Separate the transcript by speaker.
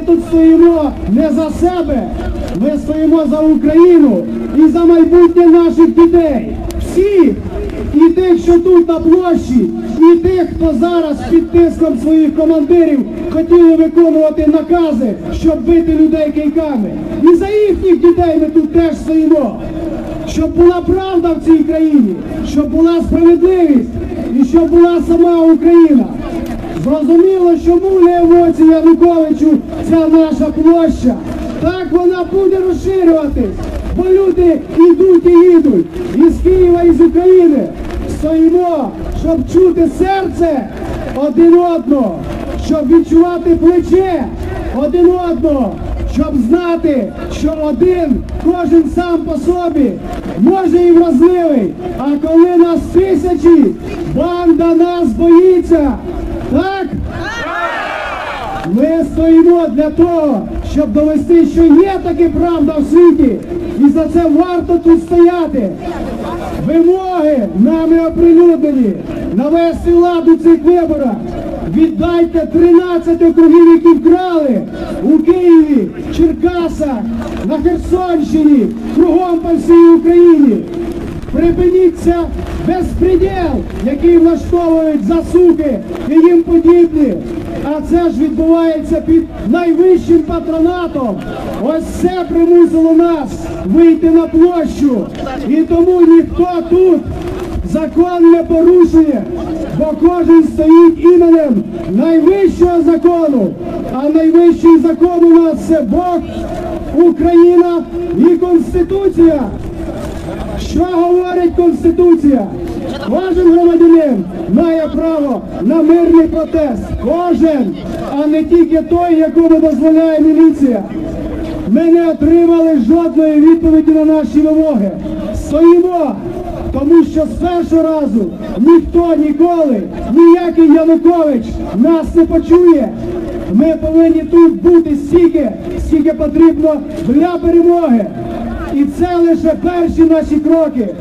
Speaker 1: Ми тут стоїмо не за себе, ми стоїмо за Україну і за майбутнє наших дітей. Всіх! І тих, що тут на площі, і тих, хто зараз під тиском своїх командирів хотіли виконувати накази, щоб бити людей кийками. І за їхніх дітей ми тут теж стоїмо. Щоб була правда в цій країні, щоб була справедливість і щоб була сама Україна. Зрозуміло, що буде емоції Януковичу ця наша площа. Так вона буде розширюватись, бо люди йдуть і їдуть із Києва і з України. Стоїмо, щоб чути серце один одного, щоб відчувати плече один одного, щоб знати, що один, кожен сам по собі, може і вразливий, а коли нас тисячі, банда нас боїться. Так? Ми стоїмо для того, щоб довести, що є таки правда в світі, і за це варто тут стояти. Вимоги нами оприлюднені навести в цих виборах. Віддайте 13 округів, які вкрали у Києві, Черкасах, на Херсонщині, кругом по всій Україні. Припиніться безпреділ, який влаштовують засуки і їм подібні. А це ж відбувається під найвищим патронатом. Ось це примусило нас вийти на площу. І тому ніхто тут закон не порушує, бо кожен стоїть іменем найвищого закону. А найвищий закон у нас це Бог, Україна і Конституція. Що говорить Конституція? Кожен громадянин має право на мирний протест. Кожен, а не тільки той, якому дозволяє міліція. Ми не отримали жодної відповіді на наші вимоги. Стоїмо, тому що з першого разу ніхто ніколи, ніякий Янукович нас не почує. Ми повинні тут бути стільки, скільки потрібно для перемоги. І це лише перші наші кроки.